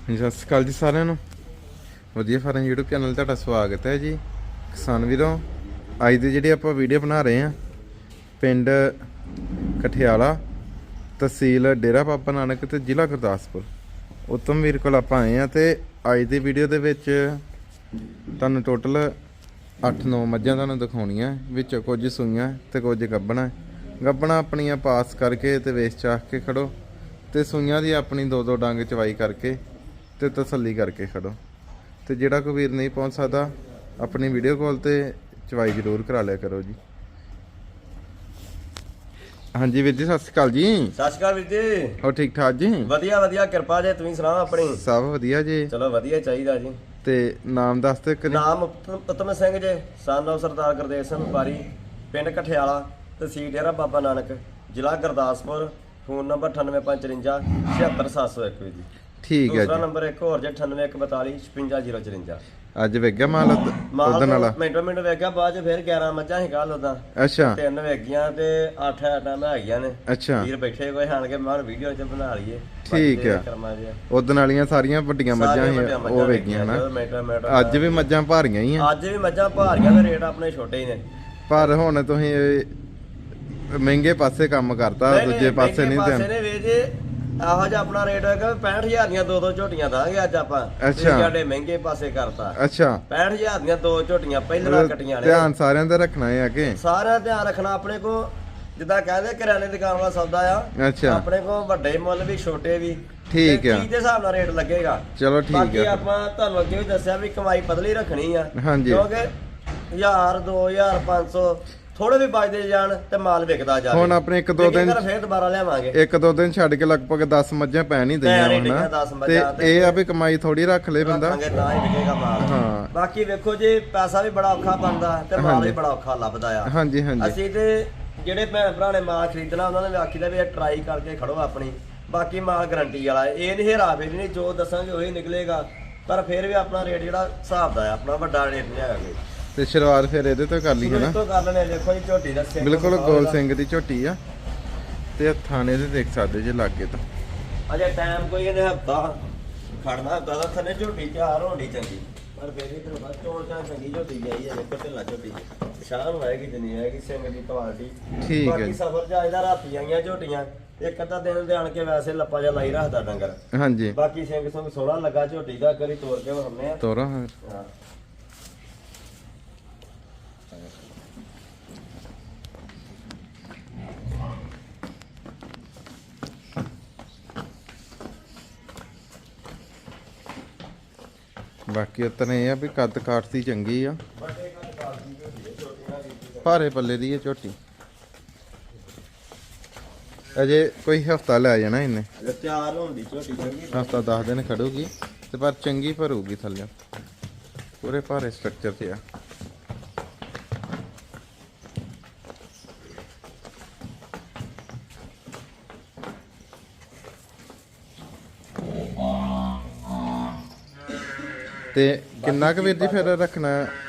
ਸਤਿ ਸ਼੍ਰੀ ਅਕਾਲ ਜੀ ਸਾਰਿਆਂ ਨੂੰ। ਵਧੀਆ ਫਾਰਮ YouTube ਚੈਨਲ ਤੁਹਾਡਾ ਸਵਾਗਤ ਹੈ ਜੀ। ਕਿਸਾਨ ਵੀਰੋ, ਅੱਜ ਦੀ ਜਿਹੜੀ ਆਪਾਂ ਵੀਡੀਓ ਬਣਾ ਰਹੇ ਹਾਂ, ਪਿੰਡ ਕਠਿਆਲਾ, ਤਹਿਸੀਲ ਡੇਰਾ ਬਾਬਾ ਨਾਨਕ ਤੇ ਜ਼ਿਲ੍ਹਾ ਗੁਰਦਾਸਪੁਰ। ਉਤਮ ਵੀਰ ਕੋਲ ਆਪਾਂ ਆਏ ਆ ਤੇ ਅੱਜ ਦੀ ਵੀਡੀਓ ਦੇ ਵਿੱਚ ਤੁਹਾਨੂੰ ਟੋਟਲ 8-9 ਮੱਝਾਂ ਤੁਹਾਨੂੰ ਦਿਖਾਉਣੀਆਂ, ਵਿੱਚ ਕੁਝ ਸੂਈਆਂ ਤੇ ਕੁਝ ਗੱਬਣਾ। ਗੱਬਣਾ ਆਪਣੀਆਂ ਪਾਸ ਕਰਕੇ ਤੇ ਵੇਚ ਚਾਖ ਕੇ ਖੜੋ ਤੇ ਸੂਈਆਂ ਦੀ ਆਪਣੀ ਦੋ ਦੋ ਡੰਗ ਚਵਾਈ ਕਰਕੇ ਤੇ ਤਸੱਲੀ ਕਰਕੇ ਖੜੋ। ਤੇ ਜਿਹੜਾ ਕੋਈ ਵੀਰ ਨਹੀਂ ਪਹੁੰਚ ਸਕਦਾ ਆਪਣੀ ਵੀਡੀਓ ਕਾਲ ਤੇ ਚਵਾਈ ਜ਼ਰੂਰ ਕਰਾ ਲਿਆ ਕਰੋ ਜੀ। ਹਾਂਜੀ ਵੀਰ ਜੀ ਸਤਿ ਸ਼੍ਰੀ ਅਕਾਲ ਜੀ। ਸਤਿ ਸ਼੍ਰੀ ਅਕਾਲ ਵੀਰ ਜੀ। ਹੋ ਠੀਕ ਠਾਕ ਜੀ? ਵਧੀਆ ਵਧੀਆ ਕਿਰਪਾ ਜੇ ਤੁਸੀਂ ਸੁਣਾਓ ਆਪਣੀ? ਸਭ ਵਧੀਆ ਜੀ। ਚਲੋ ਵਧੀਆ ਚਾਹੀਦਾ ਜੀ। ਤੇ ਨਾਮ ਦੱਸ ਤੇ ਕਰੀ ਨਾਮ ਉਤਮ- ਸਿੰਘ ਜੇ ਸਨ ਸਰਦਾਰ ਗੁਰਦੇਵ ਸਿੰਘ ਵਪਾਰੀ ਪਿੰਡ ਕਠਿਆਲਾ ਤਹਿਸੀਲ ਡੇਰਾ ਬਾਬਾ ਨਾਨਕ ਜ਼ਿਲ੍ਹਾ ਗੁਰਦਾਸਪੁਰ ਫੋਨ ਨੰਬਰ 9854 76701 ਜੀ। ਠੀਕ ਹੈ ਦੂਸਰਾ ਜੀ ਨੰਬਰ ਇੱਕ ਹੋਰ ਜੇ 9842 56054 ਅੱਜ ਵੇਗਿਆ ਮਾਲ ਮਾਲ ਉਦਣ ਵਾਲਾ। ਮਿੰਟੋ ਮਿੰਟ ਵੇਖਿਆ ਬਾਅਦ ਚ ਫਿਰ 11 ਮੱਝਾਂ ਸੀ ਕੱਲ ਉਦਾਂ ਅੱਛਾ। ਤਿੰਨ ਵੇਗੀਆਂ ਤੇ 8 ਆਟਾਂ ਹੈਗੀਆਂ ਨੇ। ਅੱਛਾ। ਵੀਰ ਬੈਠੇ ਕੋਈ ਹਾਣ ਕੇ ਮਾਰ ਵੀਡੀਓ ਚ ਬਣਾ ਲਈਏ। ਠੀਕ ਬਾਕੀ ਆ। ਕਰਮਾਂ ਦੇ ਆ। ਉਦਣ ਵਾਲੀਆਂ ਸਾਰੀਆਂ ਵੱਡੀਆਂ ਮੱਝਾਂ ਸਾਰੀਆਂ ਸੀ ਵੱਡੀਆਂ ਉਹ ਮੱਝਾਂ ਵੇਗੀਆਂ ਨਾ ਜਦੋਂ ਮਿੰਟੋ ਮਿੰਟ ਅੱਜ ਵੀ ਮੱਝਾਂ ਭਾਰੀਆਂ ਹੀ ਆ। ਅੱਜ ਵੀ ਮੱਝਾਂ ਭਾਰੀਆਂ ਦੇ ਰੇਟ ਆਪਣੇ ਛੋਟੇ ਹੀ ਨੇ। ਪਰ ਹੁਣ ਤੁਸੀਂ ਇਹ ਮਹਿੰਗੇ ਪਾਸੇ ਕੰਮ ਕਰਤਾ ਨਹੀਂ, ਦੂਜੇ ਨਹੀਂ, ਪਾਸੇ ਨਹੀਂ ਪਾਸੇ ਧਿਆਨ। ਨੇ ਵੇਚ ਇਹੋ ਜਿਹਾ ਆਪਣਾ ਰੇਟ ਹੈਗਾ 65000 ਦੀਆਂ ਦੋ ਦੋ ਝੋਟੀਆਂ ਦਾਂਗੇ ਅੱਜ ਆਪਾਂ। ਅੱਛਾ। ਸਾਡੇ ਮਹਿੰਗੇ ਪਾਸੇ ਕਰਤਾ। ਅੱਛਾ। 65000 ਦੀਆਂ ਦੋ ਝੋਟੀਆਂ ਪਹਿਲਾਂ ਕੱਟੀਆਂ ਨੇ। ਧਿਆਨ ਸਾਰਿਆਂ ਦਾ ਰੱਖਣਾ ਹੈ ਅੱਗੇ ਸਾਰਾ ਧਿਆਨ ਰੱਖਣਾ ਆਪਣੇ ਕੋ ਜਿੱਦਾਂ ਕਹਿੰਦੇ ਕਿਰਾਣੇ ਦੀ ਦੁਕਾਨ ਵਾਲਾ ਸੌਦਾ ਆ। ਅੱਛਾ। ਆਪਣੇ ਕੋ ਵੱਡੇ ਮੁੱਲ ਵੀ ਛੋਟੇ ਵੀ। ਠੀਕ ਤੇ ਆ। ਚੀਜ਼ ਦੇ ਹਿਸਾਬ ਨਾਲ ਰੇਟ ਲੱਗੇਗਾ। ਚਲੋ ਠੀਕ ਬਾਕੀ ਆ ਆਪਾਂ ਤੁਹਾਨੂੰ ਅੱਗੇ ਵੀ ਦੱਸਿਆ ਵੀ ਕਮਾਈ ਪਤਲੀ ਰੱਖਣੀ ਆ। ਹਾਂਜੀ। ਕਿਉਂਕਿ 1000 2000 500 ਥੋੜੇ ਵੀ ਬਚਦੇ ਜਾਣ ਤੇ ਮਾਲ ਵਿਕਦਾ ਜਾਵੇ। ਹੁਣ ਆਪਣੇ ਇੱਕ ਦੋ ਦਿਨ- ਫੇਰ ਦੁਬਾਰਾ ਲਿਆਵਾਂਗੇ। ਇੱਕ ਦੋ ਦਿਨ ਛੱਡ ਕੇ ਲਗਭਗ 10 ਮੱਝਾਂ ਪੈ ਨਹੀਂ ਦਈਆਂ ਹੁਣ ਤੇ ਇਹ ਆ ਵੀ ਕਮਾਈ ਥੋੜੀ ਰੱਖ ਲੇ ਬੰਦਾ। ਰੱਖਾਂਗੇ ਤਾਂ ਹੀ ਵਿਕੇਗਾ ਮਾਲ। ਹਾਂ। ਬਾਕੀ ਵੇਖੋ ਜੀ ਪੈਸਾ ਵੀ ਬੜਾ ਔਖਾ ਬਣਦਾ ਤੇ ਮਾਲ। ਵੀ ਬੜਾ ਔਖਾ ਲੱਭਦਾ ਆ। ਹਾਂਜੀ ਹਾਂਜੀ। ਅਸੀਂ ਤੇ ਜਿਹੜੇ ਭੈਣ ਭਰਾ ਨੇ ਮਾਲ ਖਰੀਦਣਾ ਉਹਨਾਂ ਨੇ ਵੀ ਆਖੀਦਾ ਵੀ ਇਹ ਟਰਾਈ ਕਰਕੇ ਖੜੋ ਆਪਣੀ। ਬਾਕੀ ਮਾਲ ਗਰੰਟੀ ਵਾਲਾ। ਇਹ ਨਹੀਂ ਹੇਰਾ ਫੇਰੀ ਨਹੀਂ ਜੋ ਦੱਸਾਂਗੇ ਉਹੀ ਨਿਕਲੇਗਾ। ਪਰ ਫਿਰ ਵੀ ਆਪਣਾ ਰੇਟ ਜਿਹੜਾ ਹਿਸਾਬ ਦਾ ਆ ਆਪਣਾ ਵੱਡਾ ਰੇਟ ਨਹੀਂ ਹੈਗਾ ਤੇ ਸ਼ੁਰੂਆਤ ਫਿਰ ਇਹਦੇ ਤੋਂ ਕਰ ਲਈ ਹੈ ਨਾ? ਤੋਂ ਕਰ ਲੈਣੇ ਦੇਖੋ ਜੀ ਝੋਟੀ ਦਾ ਸਿੰਘ ਬਿਲਕੁਲ ਗੋਲ ਇਹਦਾ। ਸਿੰਘ ਦੀ ਝੋਟੀ ਆ। ਤੇ ਥਾਣੇ ਦੇ ਦੇਖ ਸਕਦੇ ਜੇ ਲਾਗੇ ਤਾਂ। ਅਜੇ ਟਾਈਮ ਕੋਈ ਇਹਨੇ ਹਫਤਾ ਖੜਨਾ ਹਫਤਾ ਦਾ ਥੱਲੇ ਝੋਟੀ ਤਿਆਰ ਹੋਣੀ ਚੰਗੀ। ਪਰ ਫੇਰ ਵੀ ਤੈਨੂੰ ਬਸ ਚੋਣ ਤਾਂ ਚੰਗੀ ਝੋਟੀ ਜਾਈ ਹੈ ਦੇਖੋ ਢਿੱਲਾ ਝੋਟੀ। ਸ਼ਾਨ ਹੋਏਗੀ ਜਿੰਨੀ ਆਏਗੀ ਸਿੰਘ ਦੀ ਕੁਆਲਿਟੀ। ਠੀਕ ਹੈ ਬਾਕੀ ਜੀ। ਸਫਰ ਚ ਅੱਜ ਦਾ ਰਾਤੀ ਆਈਆਂ ਝੋਟੀਆਂ ਇੱਕ ਅੱਧਾ ਦਿਨ ਦੇ ਆਣ ਕੇ ਵੈਸੇ ਲੱਪਾ ਜਿਹਾ ਲਾਈ ਰੱਖਦਾ ਡੰਗਰ। ਹਾਂਜੀ। ਬਾਕੀ ਸਿੰਘ ਸਿੰਘ ਸੋਹਣਾ ਲੱਗਾ ਝੋਟੀ ਦਾ ਕਰੀ ਤੋੜ ਕੇ ਵਹਮਨੇ ਆ। ਤੋਰਾ ਹਾਂ। ਬਾਕੀ ਉਤਨੇ ਇਹ ਆ ਵੀ ਕੱਦ ਕਾਠ ਦੀ ਚੰਗੀ ਆ। ਭਾਰੇ ਪੱਲੇ ਦੀ ਇਹ ਝੋਟੀ। ਅਜੇ ਕੋਈ ਹਫਤਾ ਲੈ ਜਾਣਾ ਇਹਨੇ। ਤਿਆਰ ਹੋਣ ਦੀ ਝੋਟੀ ਚੰਗੀ। ਹਫਤਾ 10 ਦਿਨ ਖੜੂਗੀ ਤੇ ਪਰ ਚੰਗੀ ਭਰੂਗੀ ਥੱਲੇ। ਪੂਰੇ ਭਾਰੇ ਸਟਰਕਚਰ ਤੇ ਆ। ਤੇ ਕਿੰਨਾ ਕੁ ਵੀਰ ਜੀ ਫਿਰ ਰੱਖਣਾ?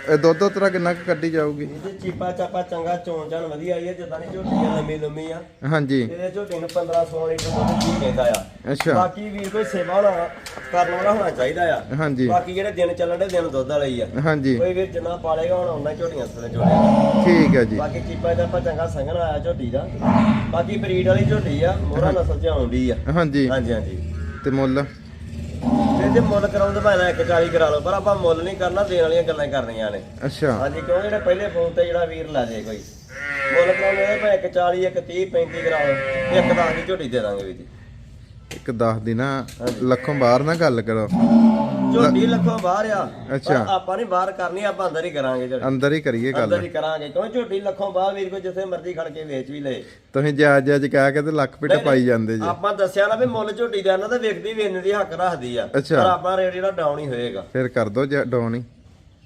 ਇਹ ਦੁੱਧ ਉਤਰਾ ਕਿੰਨਾ ਕੁ ਕੱਢੀ ਜਾਊਗੀ? ਇਹਦੇ ਚੀਪਾ ਚਾਪਾ ਚੰਗਾ ਚੋਣ ਜਾਣ ਵਧੀਆ ਆਈ ਹੈ ਜਿੱਦਾਂ ਦੀ ਝੋਟੀ ਆ ਲੰਮੀ ਲੰਮੀ ਆ। ਹਾਂਜੀ। ਇਹਦੇ ਝੋਟੀ ਨੂੰ 15 16 ਲੀਟਰ ਦੁੱਧ ਕੀ ਕਹਿੰਦਾ ਆ। ਅੱਛਾ। ਬਾਕੀ ਵੀਰ ਕੋਈ ਸੇਵਾ ਹੋਣਾ ਕਰਨ ਵਾਲਾ ਹੋਣਾ ਚਾਹੀਦਾ ਆ। ਹਾਂਜੀ। ਬਾਕੀ ਜਿਹੜੇ ਦਿਨ ਚੱਲਣ ਦੇ ਦਿਨ ਦੁੱਧ ਵਾਲੇ ਹੀ ਆ। ਹਾਂਜੀ। ਕੋਈ ਵੀਰ ਜਿੰਨਾ ਪਾਲੇਗਾ ਹੁਣ ਉਹਨਾਂ ਝੋਟੀਆਂ ਥੱਲੇ ਚੋੜੇਗਾ ਠੀਕ ਹੈ ਜੀ। ਬਾਕੀ ਚੀਪਾ ਚਾਪਾ ਚੰਗਾ ਸੰਘਣਾ ਆਇਆ ਝੋਟੀ ਦਾ। ਬਾਕੀ ਬਰੀਡ ਵਾਲੀ ਝੋਟੀ ਆ ਮੋਹਰਾ ਨਸਲ ਚ ਆਉਂਦੀ ਆ। ਹਾਂਜੀ। ਹਾਂਜੀ ਹਾਂਜੀ। ਤੇ ਮੁੱਲ? ਜੇ ਮੁੱਲ ਕਰਾਉਂਦੇ ਭਾਵੇਂ 140 ਕਰਾ ਲਓ ਪਰ ਆਪਾਂ ਮੁੱਲ ਨਹੀਂ ਕਰਨਾ ਦੇਣ ਵਾਲੀਆਂ ਗੱਲਾਂ ਹੀ ਕਰਨੀਆਂ ਨੇ। ਅੱਛਾ। ਹਾਂਜੀ ਕਿਉਂ ਜਿਹੜੇ ਪਹਿਲੇ ਫੋਨ ਤੇ ਜਿਹੜਾ ਵੀਰ ਲੈ ਜੇ ਕੋਈ। ਮੁੱਲ ਕਰਾਉਂਦੇ ਆ ਭਾਵੇਂ 140 130 35 ਕਰਾ ਲਓ ਇੱਕ ਦਸ ਦੀ ਝੋਟੀ ਦੇ ਦਾਂਗੇ ਵੀਰ ਜੀ। ਇੱਕ 10 ਦੀ ਨਾ। ਲੱਖੋਂ ਬਾਹਰ ਨਾ ਗੱਲ ਕਰੋ। ਝੋਟੀ ਲੱਖੋਂ ਬਾਹਰ ਆ। ਅੱਛਾ। ਆਪਾਂ ਨਹੀਂ ਬਾਹਰ ਕਰਨੀ ਆਪਾਂ ਅੰਦਰ ਹੀ ਕਰਾਂਗੇ ਝੋਟੀ। ਅੰਦਰ ਹੀ ਕਰੀਏ ਗੱਲ। ਅੰਦਰ ਹੀ ਕਰਾਂਗੇ ਕਿਉਂ? ਝੋਟੀ ਲੱਖੋਂ ਬਾਹਰ ਵੀਰ ਕੋਈ ਜਿੱਥੇ ਮਰਜ਼ੀ ਖੜ ਕੇ ਵੇਚ ਵੀ ਲਏ ਤੁਸੀਂ ਜਾਇਜ਼ ਜਾਇਜ਼ ਕਹਿ ਕੇ ਤੇ ਲੱਖ ਪਿੱਟ ਪਾਈ ਜਾਂਦੇ ਜੀ। ਆਪਾਂ ਦੱਸਿਆ ਨਾ ਵੀ ਮੁੱਲ ਝੋਟੀ ਦਾ ਇਹਨਾਂ ਦਾ ਵੇਖਦੀ ਵੀ ਇੰਨੇ ਦੀ ਹੱਕ ਰੱਖਦੀ ਆ। ਪਰ ਆਪਾਂ ਰੇਟ ਜਿਹੜਾ ਡਾਊਨ ਹੀ ਹੋਏਗਾ। ਫਿਰ ਕਰ ਦੋ ਡਾਉਨ ਹੀ।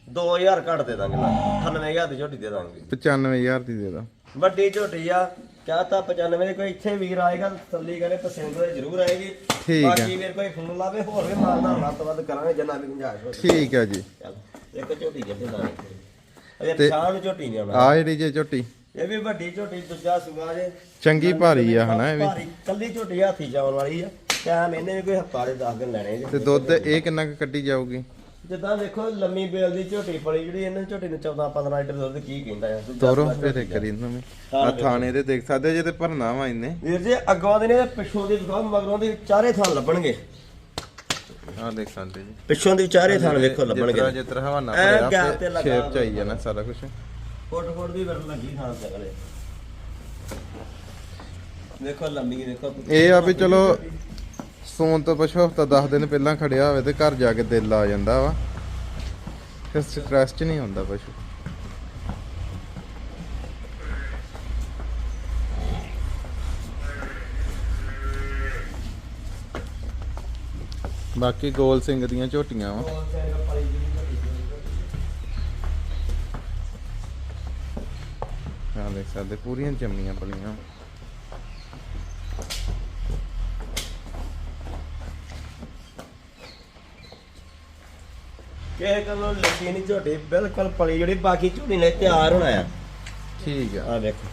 2000 ਘੱਟ ਦੇ ਦਾਂਗੇ ਨਾ। 98000 ਦੀ ਝੋਟੀ ਦੇ ਦਾਂਗੇ। 95000 ਦੀ ਦੇ ਦੋ। ਵੱਡੀ ਝੋਟੀ ਆ। ਕਹਤਾ 95 ਦੇ ਕੋਈ ਇੱਥੇ ਵੀਰ ਆਏਗਾ ਤਸੱਲੀ ਕਰੇ ਪਸੰਦ ਹੋਏ ਜ਼ਰੂਰ ਆਏਗੀ। ਠੀਕ ਆ। ਬਾਕੀ ਵੀਰ ਕੋਈ ਫੋਨ ਲਾਵੇ ਹੋਰ ਵੀ ਮਾਰਨਾ ਵੱਧ ਤੋਂ ਵੱਧ ਕਰਾਂਗੇ ਜਿੰਨਾ ਵੀ ਗੁੰਜਾਇਸ਼ ਹੋ ਠੀਕ ਹੈ ਜੀ। ਚੱਲ ਇੱਕ ਝੋਟੀ ਜੱਦੇ ਦਾ ਅਜੇ ਤੇ- ਪਛਾਣ ਨੂੰ ਝੋਟੀ ਨਹੀਂ ਆਉਣਾ। ਆ ਜਿਹੜੀ ਜੇ ਝੋਟੀ। ਇਹ ਵੀ ਵੱਡੀ ਝੋਟੀ ਦੂਜਾ ਸੁਗਾ ਜੇ। ਚੰਗੀ ਭਾਰੀ ਆ ਹਨਾ ਇਹ ਵੀ। ਭਾਰੀ ਕੱਲੀ ਝੋਟੀ ਹਾਥੀ ਜਾਉਣ ਵਾਲੀ ਆ। ਟਾਈਮ ਇਹਨੇ ਵੀ ਕੋਈ ਹਫਤਾ ਦੇ 10 ਦਿਨ ਲੈਣੇ ਜੀ। ਤੇ ਦੁੱਧ ਇਹ ਕਿੰਨਾ ਕੁ ਕੱਢੀ ਜਾਊਗੀ? ਜਿੱਦਾਂ ਦੇਖੋ ਲੰਮੀ ਬੇਲ ਦੀ ਝੋਟੀ ਪਲੀ ਜਿਹੜੀ ਇਹਨਾਂ ਦੀ ਝੋਟੀ ਨੂੰ 14 15 ਲੀਟਰ ਦੁੱਧ ਕੀ ਕਹਿੰਦਾ ਆ ਤੋਰੋ ਸੂਆ ਫਿਰ। ਕਰੀ ਨਵੇਂ ਹਾਂ, ਆ ਥਾਣੇ ਦੇ ਦੇਖ ਸਕਦੇ ਜੇ ਤੇ ਭਰਨਾ ਵਾ ਇਹਨੇ। ਵੀਰ ਜੀ ਅੱਗੋਂ ਦੇ ਨੇ ਤੇ ਪਿੱਛੋਂ ਦੀ ਵਿਖਾਓ ਮਗਰੋਂ ਦੀ ਚਾਰੇ ਥਾਂ ਲੱਭਣਗੇ। ਆ ਦੇਖ ਸਕਦੇ ਜੀ। ਪਿੱਛੋਂ ਦੀ ਚਾਰੇ ਥਾਂ ਵੇਖੋ ਲੱਭਣਗੇ। ਜਿਤਰਾ ਜਿਤਰਾ ਹਵਾਨਾ ਐ ਭਰਿਆ ਗੈਪ ਤੇ ਲੱਗਾ ਸ਼ੇਪ ਚ ਆਈ ਜਾਣਾ ਸਾਰਾ ਕੁਝ ਫੁੱਟ ਫੁੱਟ ਦੀ ਵਰ ਲੱਗੀ ਥਾਂ ਤੇ ਅਗਲੇ। ਦੇਖੋ ਲੰਮੀ ਦੇਖੋ। ਇਹ ਆ ਵੀ ਚਲੋ ਸੌਣ ਤੋਂ ਪਛੋ ਹਫਤਾ 10 ਦਿਨ ਪਹਿਲਾਂ ਖੜਿਆ ਹੋਵੇ ਤੇ ਘਰ ਜਾ ਕੇ ਦਿਲ ਆ ਜਾਂਦਾ ਵਾ। ਫਿਰ ਸਟ੍ਰੈਸ ਚ ਨਹੀਂ ਹੁੰਦਾ ਪਸ਼ੂ। ਬਾਕੀ ਗੋਲ ਸਿੰਘ ਦੀਆਂ ਝੋਟੀਆਂ ਵਾ। ਆ ਦੇਖ ਸਕਦੇ, ਪੂਰੀਆਂ ਜੰਮੀਆਂ ਪਲੀਆਂ ਕਿਸੇ ਕੋਲੋਂ ਲੱਗੀ ਨਹੀਂ ਝੋਟੀ ਬਿਲਕੁਲ ਪਲੀ ਜਿਹੜੀ ਬਾਕੀ ਝੋਟੀ ਨੇ ਤਿਆਰ ਹੋਣਾ ਆ। ਠੀਕ ਆ। ਆ ਵੇਖੋ।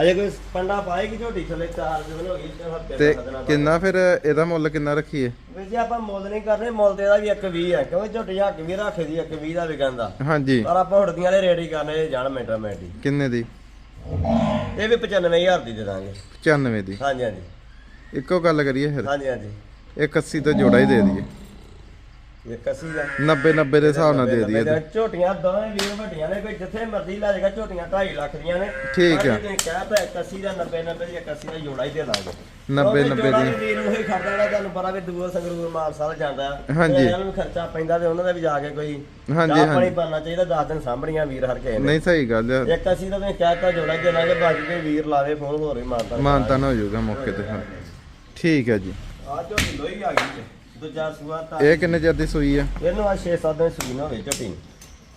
ਅਜੇ ਕੋਈ ਪੰਡਾ ਪਾਏਗੀ ਝੋਟੀ ਥੱਲੇ ਚਾਰ ਦਿਨ ਹੋ ਗਈ ਤੇ ਹਫ਼ਤੇ ਤੇ। ਕਿੰਨਾ ਫਿਰ ਇਹਦਾ ਮੁੱਲ ਕਿੰਨਾ ਰੱਖੀਏ? ਵੀਰ ਜੀ ਆਪਾਂ ਮੁੱਲ ਨਹੀਂ ਕਰਨੇ ਮੁੱਲ ਤੇ ਇਹਦਾ ਵੀ ਇੱਕ 20 ਹੈ ਕਿਉਂਕਿ ਝੋਟੀ ਹੱਕ ਵੀ ਰੱਖੇ ਦੀ ਇੱਕ 20 ਦਾ ਹਾਂਜੀ। ਪਰ ਆਪਾਂ ਹੁੜਦੀਆਂ ਵਾਲੇ ਰੇਟ ਹੀ ਕਰਨੇ ਜਾਣ ਮਿੰਟਾਂ ਮਿੰਟ ਹੀ। ਕਿੰਨੇ ਦੀ? ਇਹ ਵੀ 95000 ਦੀ ਦੇ ਦਾਂਗੇ। 95 ਦੀ। ਹਾਂਜੀ ਹਾਂਜੀ। ਇੱਕੋ ਗੱਲ ਕਰੀਏ ਫਿਰ। ਹਾਂਜੀ ਹਾਂਜੀ। ਇੱਕ 80 ਤੋਂ ਜੋੜਾ ਹੀ ਦੇ ਦਈਏ। ਇੱਕ ਅਸੀਂ ਦਾ 90 90 ਦੇ ਹਿਸਾਬ ਨਾਲ ਦੇ ਦਈਏ ਤੇ। ਝੋਟੀਆਂ ਦੋਵੇਂ ਵੀਰ ਵੱਡੀਆਂ ਨੇ ਕੋਈ ਜਿੱਥੇ ਮਰਜ਼ੀ ਲੈ ਜਾਏਗਾ ਝੋਟੀਆਂ 2.5 ਲੱਖ ਦੀਆਂ ਨੇ। ਠੀਕ ਆ। ਤੁਸੀਂ ਕਹਿਤਾ 81 ਦਾ 90 90 ਦੀ 81 ਦਾ ਜੋੜਾ ਹੀ ਦੇ ਦਾਂਗੇ। 90 ਕਿਉਂਕਿ 90 ਜੋੜਾ ਦੀ ਵੀ ਵੀਰ ਉਹੀ ਖੜਦਾ ਜਿਹੜਾ ਤੁਹਾਨੂੰ ਪਤਾ ਵੀ ਦੂਰ ਸੰਗਰੂਰ ਮਾਨਸਾਲ ਜਾਂਦਾ। ਹਾਂਜੀ। ਤੇ ਇਹਨਾਂ ਨੂੰ ਖਰਚਾ ਪੈਂਦਾ ਤੇ ਉਹਨਾਂ ਦਾ ਵੀ ਜਾ ਕੇ ਕੋਈ ਹਾਂਜੀ, ਚਾਹ ਪਾਣੀ ਹਾਂਜੀ। ਚਾਹੀਦਾ 10 ਦਿਨ ਸਾਂਭਣੀਆਂ ਵੀਰ ਹਰ ਕੇ ਨਹੀਂ ਸਹੀ ਗੱਲ ਆ। ਇੱਕ ਅਸੀਂ ਤਾਂ ਤੁਸੀਂ ਕਹਿਤਾ ਜੋੜਾ ਹੀ ਦੇਣਾਗੇ ਬਾਕੀ ਕੋਈ ਵੀਰ ਲਾਵੇ ਫੋਨ ਹੋਰ ਵੀ ਮਾਨਤਾ ਮਾਨਤਾਨ ਹੋ ਜਾਊਗਾ ਮੌਕੇ ਤੇ ਹਾਂ। ਠੀਕ ਹੈ ਜੀ। ਆ ਝੋਟੀ ਲੋਈ ਆ ਗਈ ਜੇ। ਦੂਜਾ ਸੂਆ ਤਾਂ ਇਹ ਕਿੰਨੇ ਚਿਰ ਦੀ ਸੂਈ ਆ? ਇਹਨੂੰ ਆ 6-7 ਦਿਨ ਸੂਈ ਨਾ ਹੋਵੇ ਝੋਟੀ ਨੂੰ।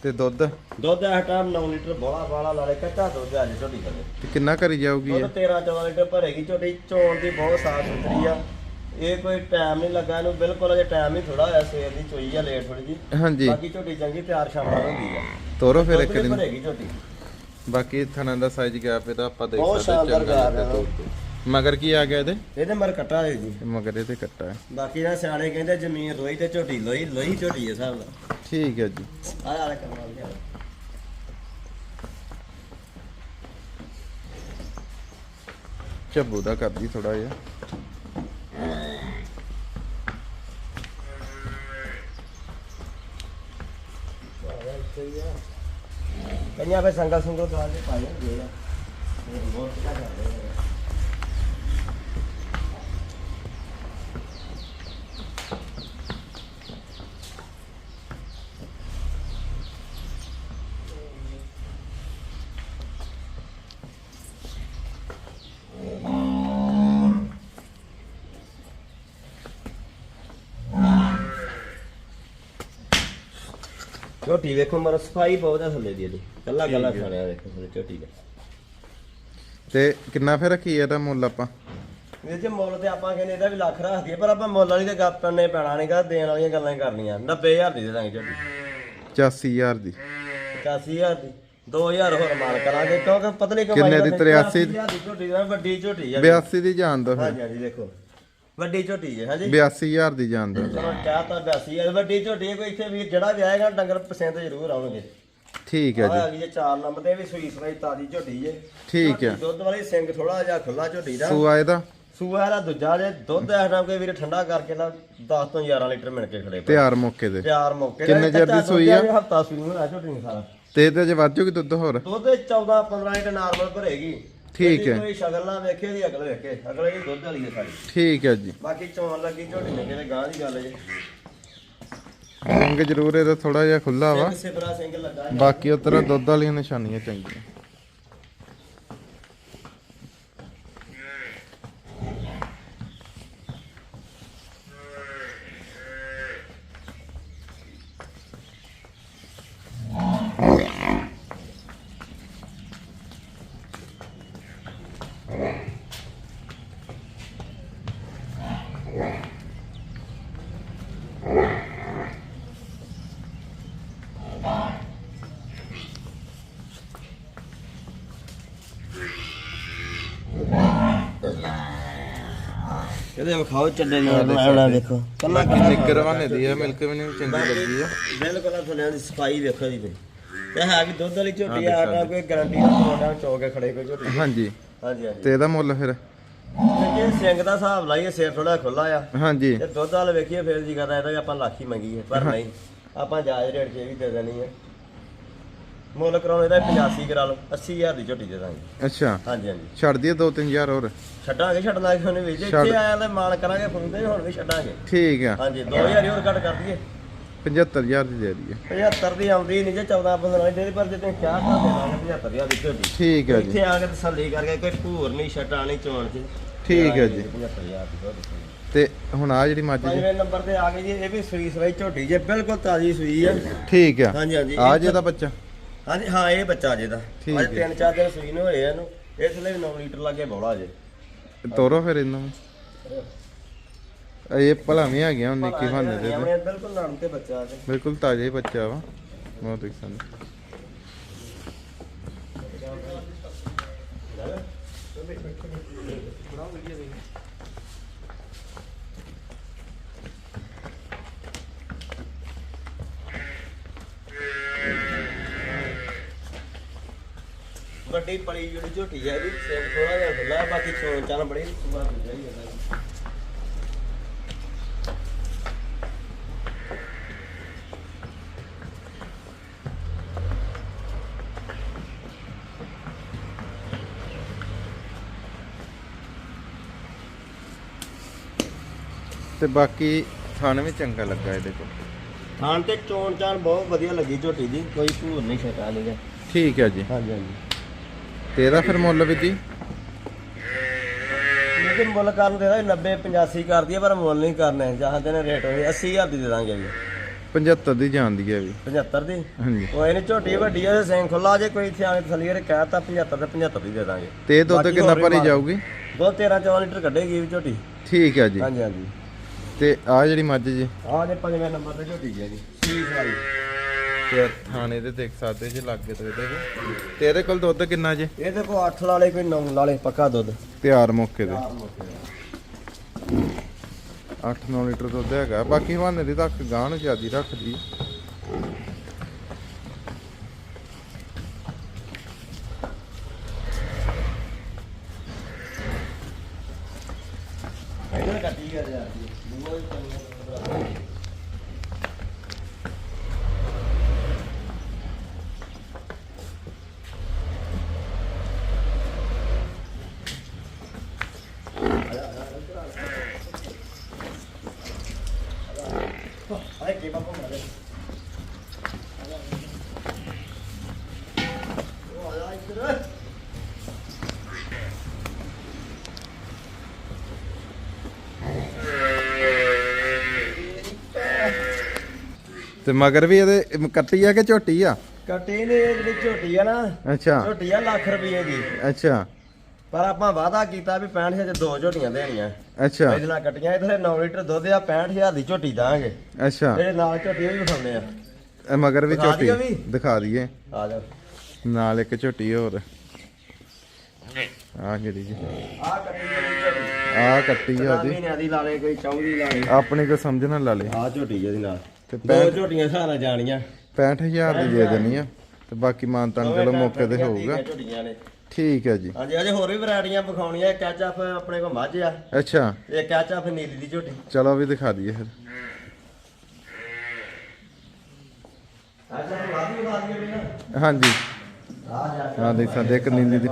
ਤੇ ਦੁੱਧ? ਦੁੱਧ ਇਸ ਟਾਈਮ 9 ਲੀਟਰ ਬੋਲਾ ਬਾਲਾ ਲਾ ਲੈ ਕੱਚਾ ਦੁੱਧ ਆ ਜੀ ਝੋਟੀ ਥੱਲੇ ਤੇ ਕਿੰਨਾ ਕਰੀ ਜਾਊਗੀ ਦੁੱਧ ਇਹ 13 14 ਲੀਟਰ ਭਰੇਗੀ ਝੋਟੀ ਚੋਣ ਦੀ ਬਹੁਤ ਸਾਫ਼ ਸੁਥਰੀ ਆ। ਇਹ ਕੋਈ ਟਾਈਮ ਨਹੀਂ ਲੱਗਾ ਇਹਨੂੰ ਬਿਲਕੁਲ ਅਜੇ ਟਾਈਮ ਹੀ ਥੋੜਾ ਹੋਇਆ ਸਵੇਰ ਦੀ ਚੋਈ ਆ ਲੇਟ ਥੋੜੀ ਜੀ। ਹਾਂਜੀ। ਬਾਕੀ ਝੋਟੀ ਚੰਗੀ ਤਿਆਰ ਸ਼ਾਮਾਂ ਨੂੰ ਹੁੰਦੀ ਆ। ਤੋਰੋ ਫਿਰ ਦੁੱਧ ਇੱਕ ਵੀ ਦਿਨ। ਭਰੇਗੀ ਝੋਟੀ। ਬਾਕੀ ਥਣਾ ਦਾ ਸਾਈਜ਼ ਗੈਪ ਇਹਦਾ ਆਪਾਂ ਦੇਖ ਬਹੁਤ ਸਕਦੇ ਸ਼ਾਨਦਾਰ ਚੰਗਾ ਗੈਪ ਲੱਗਦਾ ਹੈ। ਤੋਰ ਕੇ। ਮਗਰ ਕੀ ਆ ਗਿਆ ਇਹਦੇ? ਇਹਦੇ ਮਰ ਕੱਟਾ ਹੈ ਜੀ। ਮਗਰ ਇਹਦੇ ਕੱਟਾ ਹੈ। ਬਾਕੀ ਨਾ ਸਿਆਣੇ ਕਹਿੰਦੇ ਜ਼ਮੀਨ ਰੋਈ ਤੇ ਝੋਟੀ ਲੋਈ ਲੋਈ ਝੋਟੀ ਹੈ ਹਿਸਾਬ ਨਾਲ। ਠੀਕ ਹੈ ਜੀ। ਆ ਆ ਕਰਵਾ ਲਿਆ ਝੱਬੂ ਦਾ ਕਰਦੀ ਥੋੜਾ ਜਿਹਾ। ਕਈਆਂ ਫੇ ਸੰਗਲ ਸੰਗਲ ਗਾਲ ਦੇ ਪਾਏ ਹੁੰਦੇ ਆ। ਬਹੁਤ ਕਿਹੜਾ ਕਰਦੇ ਆ। ਝੋਟੀ ਵੇਖੋ ਮਰ ਸਫ਼ਾਈ ਬਹੁਤ ਆ ਥੱਲੇ ਦੀ ਇਹਦੀ। ਕੱਲਾ ਕੱਲਾ ਖਾਣਿਆ ਵੇਖੋ ਥੱਲੇ ਝੋਟੀ ਦਾ। ਤੇ ਕਿੰਨਾ ਫਿਰ ਰੱਖੀ ਇਹਦਾ ਮੁੱਲ ਆਪਾਂ? ਵੀਰ ਜੀ ਮੁੱਲ ਤੇ ਆਪਾਂ ਕਹਿੰਦੇ ਇਹਦਾ ਵੀ ਲੱਖ ਰੱਖ ਦਈਏ ਪਰ ਆਪਾਂ ਮੁੱਲ ਵਾਲੀ ਤੇ ਗੱਪ ਕਰਨੇ ਪੈਣਾ ਨਹੀਂਗਾ ਦੇਣ ਵਾਲੀਆਂ ਗੱਲਾਂ ਹੀ ਕਰਨੀਆਂ। 90000 ਦੀ ਦੇ ਦਾਂਗੇ ਝੋਟੀ। 84000 ਦੀ। 85000 ਦੀ। 2000 ਹੋਰ ਮਾਰ ਕਰਾਂਗੇ ਕਿਉਂਕਿ ਪਤਲੀ ਕਮਾਈ ਕਿੰਨੇ ਦੀ? ਕਰਨੀ, 83 83,000 ਦੀ ਝੋਟੀ ਦਾ ਵੱਡੀ ਝੋਟੀ ਆ। 82 ਦੀ ਜਾਣ ਦੋ ਫਿਰ। ਹਾਂਜੀ ਹਾਂਜੀ ਦੇਖੋ। ਵੱਡੀ ਝੋਟੀ ਹੈ ਹਾਂਜੀ। 82000 ਦੀ ਜਾਣ ਦੋ। ਚਲੋ ਚਾਹ ਤਾਂ 82000 ਵੱਡੀ ਝੋਟੀ ਹੈ ਕੋਈ ਇੱਥੇ ਵੀ ਜਿਹੜਾ ਵੀ ਆਏਗਾ ਡੰਗਰ ਪਸੰਦ ਜ਼ਰੂਰ ਆਉਣਗੇ। ਠੀਕ ਹੈ ਜੀ। ਆ ਗਈ ਜੇ ਚਾਰ ਨੰਬਰ ਤੇ ਇਹ ਵੀ ਸੂਈ ਸਵਾਈ ਤਾਦੀ ਝੋਟੀ ਜੇ। ਠੀਕ ਹੈ। ਦੁੱਧ ਵਾਲੀ ਸਿੰਘ ਥੋੜਾ ਜਿਹਾ ਖੁੱਲਾ ਝੋਟੀ ਦਾ। ਸੂਆ ਇਹਦਾ? ਸੂਆ ਇਹਦਾ ਦੂਜਾ ਜੇ ਦੁੱਧ ਇਸ ਟਾਈਮ ਕੋਈ ਵੀਰ ਠੰਡਾ ਕਰਕੇ ਨਾ 10 ਤੋਂ 11 ਲੀਟਰ ਮਿਲ ਕੇ ਖੜੇ। ਤਿਆਰ ਮੌਕੇ ਤੇ। ਤਿਆਰ ਮੌਕੇ ਕਿੰਨੇ ਚਿਰ ਦੀ ਸੂਈ ਆ? ਹਫਤਾ ਸੂਈ ਨੂੰ ਆ ਝੋਟੀ ਨੂੰ ਸਾਰਾ। ਤੇ ਇਹਦੇ ਚ ਵਾਜੂਗੀ ਦੁੱਧ ਹੋਰ? ਦੁੱਧ 14 15 ਲੀਟਰ ਨਾਰਮਲ ਭਰੇਗੀ। ਠੀਕ ਹੈ। ਕੋਈ ਸ਼ਗਲ ਨਾ ਵੇਖੇ ਦੀ ਅਗਲ ਵੇਖੇ। ਅਗਲੇ ਦੀ ਦੁੱਧ ਵਾਲੀ ਹੈ ਸਾਰੀ। ਠੀਕ ਹੈ ਜੀ। ਬਾਕੀ ਚੋਣ ਲੱਗੀ ਝੋਟੀ ਨੇ ਕਿਤੇ ਗਾਂ ਦੀ ਗੱਲ ਹੈ ਜੀ। ਸਿੰਘ ਜ਼ਰੂਰ ਇਹਦਾ ਥੋੜਾ ਜਿਹਾ ਖੁੱਲਾ ਵਾ। ਸਿੰਘ ਲੱਗਾ। ਬਾਕੀ ਉਤਰਾ ਦੁੱਧ ਵਾਲੀਆਂ ਨਿਸ਼ਾਨੀਆਂ ਚੰਗੀਆਂ। ਇਹਦੇ ਵਿਖਾਓ ਚੱਲੇ ਨੂੰ ਲੈਣਾ ਵੇਖੋ ਕੱਲਾ ਕੱਲਾ ਨਿੱਕਰ ਵਾਨੇ ਦੀ ਆ ਮਿਲਕ ਵੀ ਨਹੀਂ ਚੰਗੀ ਲੱਗੀ ਆ। ਬਿਲਕੁਲ ਆ ਥੱਲੇ ਦੀ ਸਫ਼ਾਈ ਵੇਖੋ ਜੀ ਤੇ। ਹੈ ਕਿ ਦੁੱਧ ਵਾਲੀ ਝੋਟੀ ਆ ਆਟਾ ਕੋਈ ਗਾਰੰਟੀ ਦਾ ਤੁਹਾਡਾ ਚੌਕ ਕੇ ਖੜੇ ਕੋਈ ਝੋਟੀ। ਹਾਂਜੀ। ਹਾਂਜੀ ਹਾਂਜੀ। ਤੇ ਇਹਦਾ ਮੁੱਲ ਫਿਰ? ਜੇ ਸਿੰਘ ਦਾ ਹਿਸਾਬ ਲਾਈਏ ਸਿਰ ਥੋੜਾ ਖੁੱਲਾ ਆ। ਹਾਂਜੀ। ਤੇ ਦੁੱਧ ਵਾਲ ਵੇਖੀਏ ਫਿਰ ਜੀ ਕਰਦਾ ਇਹਦਾ ਵੀ ਆਪਾਂ ਲੱਖ ਹੀ ਮੰਗੀਏ ਪਰ ਨਹੀਂ। ਆਪਾਂ ਜਾਇਜ਼ ਰੇਟ 'ਚ ਵੀ ਦੇ ਦੇਣੀ ਹੈ ਮੁੱਲ ਕਰਾਉਣ ਇਹਦਾ 85 ਕਰਾ ਲਓ 80000 ਦੀ ਝੋਟੀ ਦੇ ਦਾਂਗੇ। ਅੱਛਾ। ਹਾਂਜੀ ਹਾਂਜੀ। ਛੱਡ ਦਈਏ 2-3000 ਹੋਰ। ਛੱਡਾਂਗੇ ਛੱਡਣਾ ਕਿ ਉਹਨੇ ਵੀ। ਜੇ ਛੱਡ। ਇੱਥੇ ਆਇਆ ਤਾਂ ਮਾਨ ਕਰਾਂਗੇ ਫੋਨ ਤੇ ਹੁਣ ਵੀ ਛੱਡਾਂਗੇ। ਠੀਕ ਆ। ਹਾਂਜੀ 2000 ਹੀ ਹੋਰ ਕੱਟ ਕਰ ਦਈਏ। 75000 ਦੀ ਦੇ ਦਈਏ। 75 ਦੀ ਆਉਂਦੀ ਨਹੀਂ ਜੇ 14 15 ਦੀ ਪਰ ਜੇ ਤੁਸੀਂ ਕਿਹਾ ਤਾਂ ਦੇ ਦਾਂਗੇ 75 ਦੀ ਝੋਟੀ ਠੀਕ ਆ ਜੀ। ਇੱਥੇ ਆ ਕੇ ਤਸੱਲੀ ਕਰਕੇ ਕੋਈ ਭੂਰ ਨਹੀਂ ਛੱਟਾ ਨਹੀਂ ਚੋਣ ਚ। ਠੀਕ ਹੈ ਜੀ। 75000 ਦੀ ਤੇ ਹੁਣ ਆ ਜਿਹੜੀ ਮੱਝ ਜੀ ਨੰਬਰ ਤੇ ਆ ਗਈ ਜੀ ਇਹ ਵੀ ਸੂਈ ਸਵਾਈ ਝੋਟੀ ਜੇ ਬਿਲਕੁਲ ਤਾਜ਼ੀ ਸੂਈ ਆ। ਠੀਕ ਆ। ਹਾਂਜੀ ਹਾਂਜੀ। ਆ ਇਹ ਜਿਹਦਾ ਬੱਚਾ? ਹਾਂਜੀ ਹਾਂ ਇਹ ਬੱਚਾ ਜੇ ਦਾ। ਅੱਜ ਹੈ। ਤਿੰਨ ਚਾਰ ਦਿਨ ਸੂਈ ਨੂੰ ਹੋਏ ਇਹਨੂੰ। ਇਸ ਲਈ 9 ਲੀਟਰ ਲੱਗੇ ਬੋਲਾ ਜੇ। ਤੋਰੋ ਫਿਰ ਇਹਨਾਂ। ਨੂੰ ਇਹ ਭਲਾ ਵੀ ਆ ਗਿਆ ਨਿੱਕੀ ਬਹਾਨੇ ਦੇ ਤੇ। ਮੈਂ ਬਿਲਕੁਲ ਨਾਮ ਤੇ ਬੱਚਾ ਜੇ। ਬਿਲਕੁਲ ਤਾਜ਼ਾ ਹੀ ਬੱਚਾ ਵਾ। ਬਹੁਤ ਪਸੰਦ ਵੱਡੀ ਪਲੀ ਜਿਹੜੀ ਝੋਟੀ ਹੈ ਇਹਦੀ ਸਿਰ ਥੋੜਾ ਜਿਹਾ ਖੁੱਲਾ ਬਾਕੀ ਚੋਣ ਚਾਲ ਬੜੀ। ਸੁਭਾ ਦੀ ਜਾਈ ਹੈ ਤੇ ਬਾਕੀ ਥਣ ਵੀ ਚੰਗਾ ਲੱਗਾ ਇਹਦੇ ਕੋਲ। ਥਾਣ ਤੇ ਚੋਣ ਚਾਲ ਬਹੁਤ ਵਧੀਆ ਲੱਗੀ ਝੋਟੀ ਦੀ ਕੋਈ ਭੂਰ ਨਹੀਂ ਛਟਾ ਨਹੀਂਗਾ ਠੀਕ ਹੈ ਜੀ। ਹਾਂਜੀ ਹਾਂਜੀ। ਤੇ ਇਹਦਾ ਫਿਰ ਮੁੱਲ ਵੀ ਜੀ ਲੇਕਿਨ ਮੁੱਲ ਕਰਨ ਦੇ 90 85 ਕਰਦੀ ਹੈ ਪਰ ਮੁੱਲ ਨਹੀਂ ਕਰਨੇ। ਜਹਾਂ ਤੇ ਨੇ ਰੇਟ ਹੋਈ 80000 ਦੀ ਦੇ ਦਾਂਗੇ ਜੀ 75 ਦੀ ਜਾਂਦੀ ਹੈ ਵੀ। 75 ਦੀ? ਹਾਂਜੀ। ਉਹ ਇਹਨੇ ਝੋਟੀ ਵੱਡੀ ਹੈ ਸਿੰਘ ਖੁੱਲਾ ਜੇ ਕੋਈ ਇੱਥੇ ਆਣ ਕੇ ਥੱਲੇ ਰੇ ਕਹਿਤਾ 75 ਤੇ 75 ਦੀ ਦੇ ਦਾਂਗੇ। ਤੇ ਦੁੱਧ ਕਿੰਨਾ ਭਰੀ ਜਾਊਗੀ? ਦੋ 13 14 ਲੀਟਰ ਕੱਢੇਗੀ ਵੀ ਝੋਟੀ। ਠੀਕ ਹੈ ਜੀ। ਹਾਂਜੀ ਹਾਂਜੀ। ਤੇ ਆ ਜਿਹੜੀ ਮੱਝ ਜੀ? ਆਹ ਜੇ ਪੰਜਵੇਂ ਨੰਬਰ ਤੇ ਝੋਟੀ ਜੀ ਸੀਸ ਵਾਲੀ ਤੇ ਥਾਣੇ ਦੇ ਦੇਖ ਸਕਦੇ ਜੀ ਲੱਗੇ ਤੇ ਇਹਦੇ ਵੀ। ਤੇ ਇਹਦੇ ਕੋਲ ਦੁੱਧ ਕਿੰਨਾ ਜੀ? ਇਹਦੇ ਕੋ 8 ਲਾਲੇ ਕੋਈ 9 ਲਾਲੇ ਪੱਕਾ ਦੁੱਧ। ਤਿਆਰ ਮੌਕੇ ਤੇ। 8-9 ਲੀਟਰ ਦੁੱਧ ਹੈਗਾ। ਬਾਕੀ ਹਵਾਨੇ ਦੀ ਤੱਕ ਗਾਂ ਨੂੰ ਜਿਆਦੀ ਰੱਖਦੀ। ਇਹਨੇ ਕੱਟੀ ਕਰ ਯਾਰ ਜੀ ਦੂਆ ਵੀ ਪੰਜਵੇਂ ਨੰਬਰ ਆਏ ਕੀ ਬਾਪੂ ਮਾਰੇ ਉਹ ਆ ਜਾ ਇੱਧਰ ਤੇ ਮਗਰ ਵੀ ਇਹਦੇ ਕੱਟੀ ਆ ਕਿ ਝੋਟੀ ਆ? ਕੱਟੀ ਨੇ ਇਹ ਜਿਹੜੀ ਝੋਟੀ ਆ ਨਾ ਅੱਛਾ। ਝੋਟੀ ਆ ਲੱਖ ਰੁਪਏ ਦੀ। ਅੱਛਾ। ਪਰ ਆਪਾਂ ਵਾਅਦਾ ਕੀਤਾ ਵੀ 65000 ਚ ਦੋ ਝੋਟੀਆਂ ਦੇਣੀਆਂ। ਅੱਛਾ। ਇਹਦੇ ਨਾਲ ਕੱਟੀਆਂ ਇਧਰੇ 9 ਲੀਟਰ ਦੁੱਧ ਆ 65000 ਦੀ ਝੋਟੀ ਦਾਂਗੇ। ਅੱਛਾ। ਜਿਹੜੇ ਨਾਲ ਝੋਟੀ ਵੀ ਵਿਖਾਉਂਦੇ ਆ। ਇਹ ਮਗਰ ਵੀ ਝੋਟੀ? ਦਿਖਾ ਦਈਏ। ਆ ਜਾ ਨਾਲ ਇੱਕ ਝੋਟੀ ਹੋਰ। ਆ ਜਿਹੜੀ ਜੀ। ਆ ਕੱਟੀ ਆ ਕੱਟੀ ਆ ਦੀ ਲਾ ਲੇ ਕੋਈ ਚੌਂਦੀ ਲਾ ਲੇ ਆਪਣੇ ਕੋ ਸਮਝਣਾ ਲਾ ਲੇ ਆ ਝੋਟੀ ਜਿਹਦੀ ਨਾਲ। ਤੇ ਦੋ ਝੋਟੀਆਂ ਸਾਰਾ ਜਾਣੀਆਂ। 65000 ਦੀ ਦੇ ਦੇਣੀ ਆ ਤੇ ਬਾਕੀ ਮਾਨਤਾਨ ਚਲੋ ਮੌਕੇ ਤੇ ਹੋਊਗਾ। ਝੋਟੀਆਂ ਨੇ। ਠੀਕ ਹੈ ਜੀ। ਹਾਂਜੀ ਅਜੇ ਹੋਰ ਵੀ ਵੈਰਾਈਟੀਆਂ ਵਿਖਾਉਣੀਆਂ ਕੈਚਅਪ ਆਪਣੇ ਕੋਲ ਮੱਝ ਆ ਅੱਛਾ। ਇਹ ਕੈਚਅਪ ਨੀਲੀ ਦੀ ਝੋਟੀ। ਚਲੋ ਵੀ ਦਿਖਾ ਦਈਏ ਫਿਰ। ਅੱਛਾ ਲਾਦੀ ਬਾਤ ਕਰੀ ਨਾ ਹਾਂਜੀ। ਆ ਜਾ। ਆ ਦੇਖ ਸਕਦੇ ਇੱਕ ਨੀਲੀ ਦੀ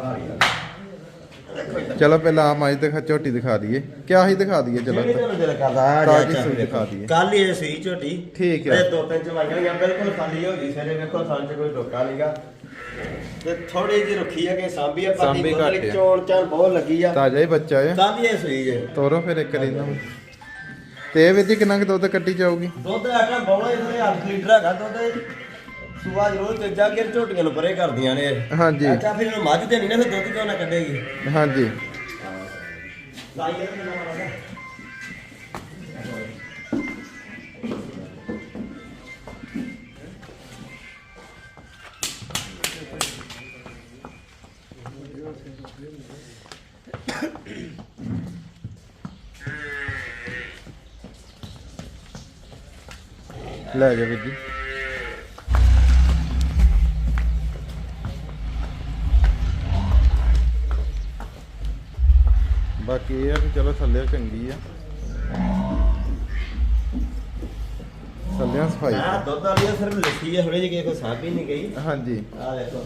ਚਲੋ ਪਹਿਲਾਂ ਆ ਮਾਈ ਦਿਖਾ ਝੋਟੀ ਦਿਖਾ ਦਈਏ। ਕਿਆ ਹੀ ਦਿਖਾ ਦਈਏ ਚਲੋ। ਜਿਹੜੀ ਤੁਹਾਨੂੰ ਦਿਲ ਕਰਦਾ ਆ ਤਾਜ਼ੀ ਜਾ ਸੂਈ ਦਿਖਾ ਦਈਏ। ਕੱਲ ਹੀ ਇਹ ਸੂਈ ਝੋਟੀ। ਠੀਕ ਹੈ ਇਹ ਦੋ ਤਿੰਨ ਚਵਾਈਆਂ ਹੋਈਆਂ ਬਿਲਕੁਲ ਖਾਲੀ ਹੋ ਗਈ ਸਵੇਰੇ ਵੇਖੋ 'ਚ ਕੋਈ ਡੋਕਾ ਨਹੀਂਗਾ ਤੇ ਥੋੜੀ ਜਿਹੀ ਰੁੱਖੀ ਹੈ ਕਿ ਸਾਂਭੀ ਆ ਸਾਂਭੀ ਬਾਕੀ ਘੱਟ ਆ। ਚੋਣ ਚਾਲ ਬਹੁਤ ਲੱਗੀ ਆ। ਤਾਜ਼ਾ ਹੀ ਬੱਚਾ ਹੈ ਕੱਲ ਹੀ ਇਹ ਸੂਈ ਜੇ। ਤੋਰੋ ਫਿਰ ਇੱਕ ਰੀ ਨੂੰ ਤੇ ਇਹ ਵਿੱਚ ਕਿੰਨਾ ਕੁ ਦੁੱਧ ਕੱਟੀ ਜਾਊਗੀ? ਦੁੱਧ ਆਟਾ ਬੋਲਾ ਇਹਦੇ 8 ਲੀਟਰ ਹੈਗਾ ਦੁੱਧ। ਸੂਆ ਜ਼ਰੂਰ ਤੇ ਜਾ ਕੇ ਝੋਟੀਆਂ ਨੂੰ ਪਰੇ ਕਰਦੀਆਂ ਨੇ ਇਹ। ਹਾਂਜੀ। ਅੱਛਾ ਫਿਰ ਇਹਨੂੰ ਮੱਝ ਦੇਣੀ ਨਾ ਫਿਰ ਦੁੱਧ ਕਿਉਂ ਨਾ ਕੱਢੇਗੀ। ਹਾਂਜੀ। ਲੈ ਜਾ ਵੀਰ ਜੀ। ਬਾਕੀ ਇਹ ਆ ਵੀ ਚਲੋ ਥੱਲੇ ਚੰਗੀ ਆ। ਥੱਲੇ ਸਫ਼ਾਈ। ਮੈਂ ਦੁੱਧ ਵਾਲੀ ਆ, ਸਿਰਫ ਲੱਸੀ ਆ ਥੋੜੀ ਜਿਹੀ ਕਿਸੇ ਕੋ ਨਹੀਂ ਗਈ। ਹਾਂਜੀ। ਆ ਦੇਖੋ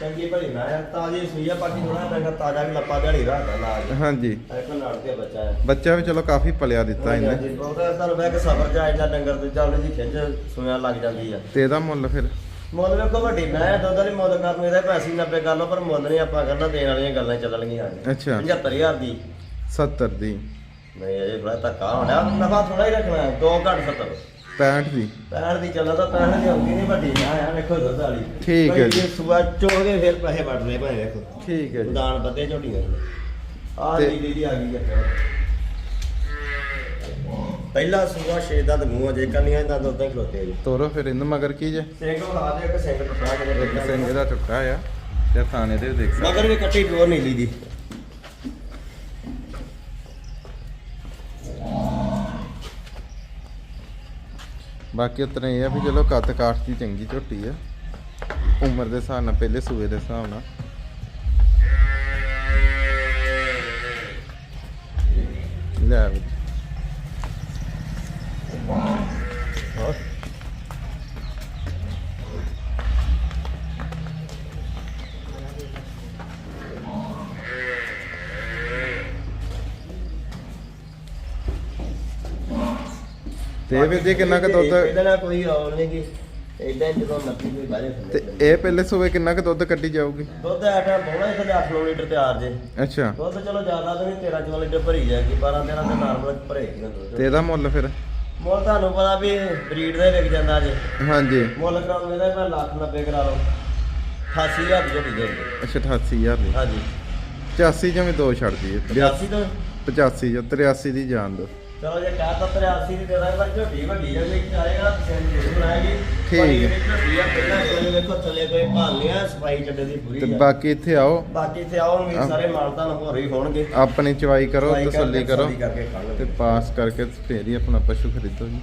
ਚੰਗੀ ਭਲੀ ਨਾ ਆ ਤਾਜੀ ਸੂਈ ਆ ਬਾਕੀ ਥੋੜਾ ਡੰਗਰ ਤਾਜ਼ਾ ਵੀ ਲੱਪਾ ਦਿਹਾੜੀ ਰਾਤ ਲਾ ਕੇ ਹਾਂਜੀ। ਦੇਖੋ ਲੜ ਕੇ ਬੱਚਾ ਹੈ ਬੱਚਾ ਵੀ ਚਲੋ ਕਾਫੀ ਪਲਿਆ ਦਿੱਤਾ ਇਹਨੇ। ਹਾਂਜੀ ਬਹੁਤਾ ਤੁਹਾਨੂੰ ਮੈਂ ਕਿ ਸਬਰ ਜਾ ਇੰਨਾ ਡੰਗਰ ਤੇ ਚੱਲ ਜੀ ਖਿੱਚ ਸੁਣਿਆ ਲੱਗ ਜਾਂਦੀ ਆ। ਤੇ ਇਹਦਾ ਮੁੱਲ ਫਿਰ? ਮੁੱਲ ਵੇਖੋ ਵੱਡੀ ਮੈਂ ਦੁੱਧ ਵਾਲੀ ਮੁੱਲ ਕਰਨ ਇਹਦਾ ਪੈਸੇ 90 ਕਰ ਲਓ ਪਰ ਮੁੱਲ ਨਹੀਂ ਆਪਾਂ ਕਰਨਾ ਦੇਣ ਵਾਲੀਆਂ ਗੱਲਾਂ ਚੱਲਣਗੀਆਂ। ਅੱਛਾ। 75000 ਦੀ। 70 ਦੀ। ਨਹੀਂ ਅਜੇ ਬੜਾ ਧੱਕਾ ਹੋਣਾ। ਨਫਾ ਥੋੜਾ ਹੀ ਰੱਖਣਾ ਹੈ। 2 ਘੱਟ 70 65 ਦੀ। 65 ਦੀ ਚੱਲਦਾ ਤਾਂ 65 ਦੀ ਆਉਂਦੀ ਨਹੀਂ ਵੱਡੀ ਆ ਆ ਵੇਖੋ ਦੁੱਧ ਵਾਲੀ। ਠੀਕ ਹੈ ਜੀ। ਭਾਈ ਇਹ ਸੂਆ ਚੋਗੇ ਫਿਰ ਪੈਸੇ ਵੱਟਦੇ ਭਾਈ ਵੇਖੋ। ਠੀਕ ਹੈ ਜੀ। ਦਾਨ ਬੱਦੇ ਝੋਟੀਆਂ ਆ ਤੇ- ਨੀਲੀ ਦੀ ਆ ਗਈ ਹੈ ਪਹਿਲਾ ਸੂਆ ਛੇ ਦਾ ਮੂੰਹ ਅਜੇ ਕੰਨੀਆਂ ਦਾ ਦੁੱਧ ਹੀ ਖਲੋਤੇ ਜੀ। ਤੋਰੋ ਫਿਰ ਇਹਨੂੰ ਮਗਰ ਕੀ ਜੇ? ਸਿੰਘ ਲਾ ਦੇ ਇੱਕ ਸਿੰਘ ਟੁੱਟਾ ਕੇ ਇੱਕ ਸਿੰਘ ਇਹਦਾ ਟੁੱਟਾ ਆ। ਤੇ ਥਾਣੇ ਦੇ ਦੇਖ ਮਗਰ ਵੀ ਕੱਟੀ ਪਿਓਰ ਨੀਲੀ ਦੀ। ਬਾਕੀ ਉਤਨਾ ਇਹ ਆ ਵੀ ਚਲੋ ਕੱਦ ਕਾਠ ਦੀ ਚੰਗੀ ਝੋਟੀ ਆ। ਉਮਰ ਦੇ ਹਿਸਾਬ ਨਾਲ, ਪਹਿਲੇ ਸੂਏ ਦੇ ਹਿਸਾਬ ਨਾਲ। ਲੈ ਵੀ। ਇਹ ਵੀਰ ਜੀ ਕਿੰਨਾ ਕੁ ਦੁੱਧ ਇਹਦੇ ਨਾਲ ਕੋਈ ਔਰ ਨਹੀਂ ਕਿ ਇਦਾਂ ਜਦੋਂ ਨੱਪੀ ਕੋਈ ਬਾਹਰੇ ਤੇ ਇਹ ਪਹਿਲੇ ਸੂਏ ਕਿੰਨਾ ਕੁ ਦੁੱਧ ਕੱਢੀ ਜਾਊਗੀ? ਦੁੱਧ ਆ ਟਾਈਮ ਪਾਉਣਾ ਇੱਥੇ 8 ਲੀਟਰ ਤਿਆਰ ਜੇ। ਅੱਛਾ। ਦੁੱਧ ਚਲੋ ਜ਼ਿਆਦਾ ਤਾਂ ਨਹੀਂ 13 14 ਲੀਟਰ ਭਰੀ ਜਾਏਗੀ 12 13 ਤੇ ਨਾਰਮਲ ਭਰੇਗੀ ਨਾ ਦੁੱਧ। ਤੇ ਇਹਦਾ ਮੁੱਲ ਫਿਰ? ਮੁੱਲ ਤੁਹਾਨੂੰ ਪਤਾ ਵੀ ਬਰੀਡ ਦਾ ਹੀ ਵਿਕ ਜਾਂਦਾ ਜੇ। ਹਾਂਜੀ। ਮੁੱਲ ਕਰਾਉਂਗੇ ਤਾਂ ਮੈਂ ਲੱਖ 90 ਕਰਾ ਲਓ। 88000 ਦੀ ਝੋਟੀ ਦੇ ਦਿਓ। ਅੱਛਾ 88000 ਦੀ। ਹਾਂਜੀ। 85 ਜਾਂ ਵੀ ਦੋ ਛੱਡ ਦਈਏ। 85 ਤੋਂ? 85 ਜਾਂ 83 ਦੀ ਜਾਣ ਦੋ। ਚਲੋ ਜੇ ਕਹਿ ਤਾ 83 ਦੀ ਦੇ ਦਾਂਗੇ ਪਰ ਝੋਟੀ ਵੱਡੀ ਜੇ ਵਿੱਚ ਆਏਗਾ ਪਸੰਦ ਜ਼ਰੂਰ ਬਣਾਏਗੀ ਠੀਕ ਹੈ। ਹੈ ਝੋਟੀ ਆ ਪਹਿਲਾਂ ਕੋਲੇ ਵੇਖੋ ਥੱਲੇ ਕੋਈ ਭਾਲੀਆਂ ਸਫ਼ਾਈ ਚੱਡੇ ਦੀ ਪੂਰੀ ਤੇ ਆ। ਬਾਕੀ ਇੱਥੇ ਆਓ। ਬਾਕੀ ਵੀ ਸਾਰੇ ਮਾਲਦਾਨ ਹੋਣਗੇ। ਆਪਣੀ ਚਵਾਈ ਕਰੋ ਸਫ਼ਾਈ ਕਰਕੇ ਤਸੱਲੀ ਕਰੋ ਤਸੱਲੀ ਕਰਕੇ ਖਾ ਲਓ। ਤੇ ਪਾਸ ਕਰਕੇ ਫੇਰ ਹੀ ਆਪਣਾ ਪਸ਼ੂ ਖਰੀਦੋ ਜੀ।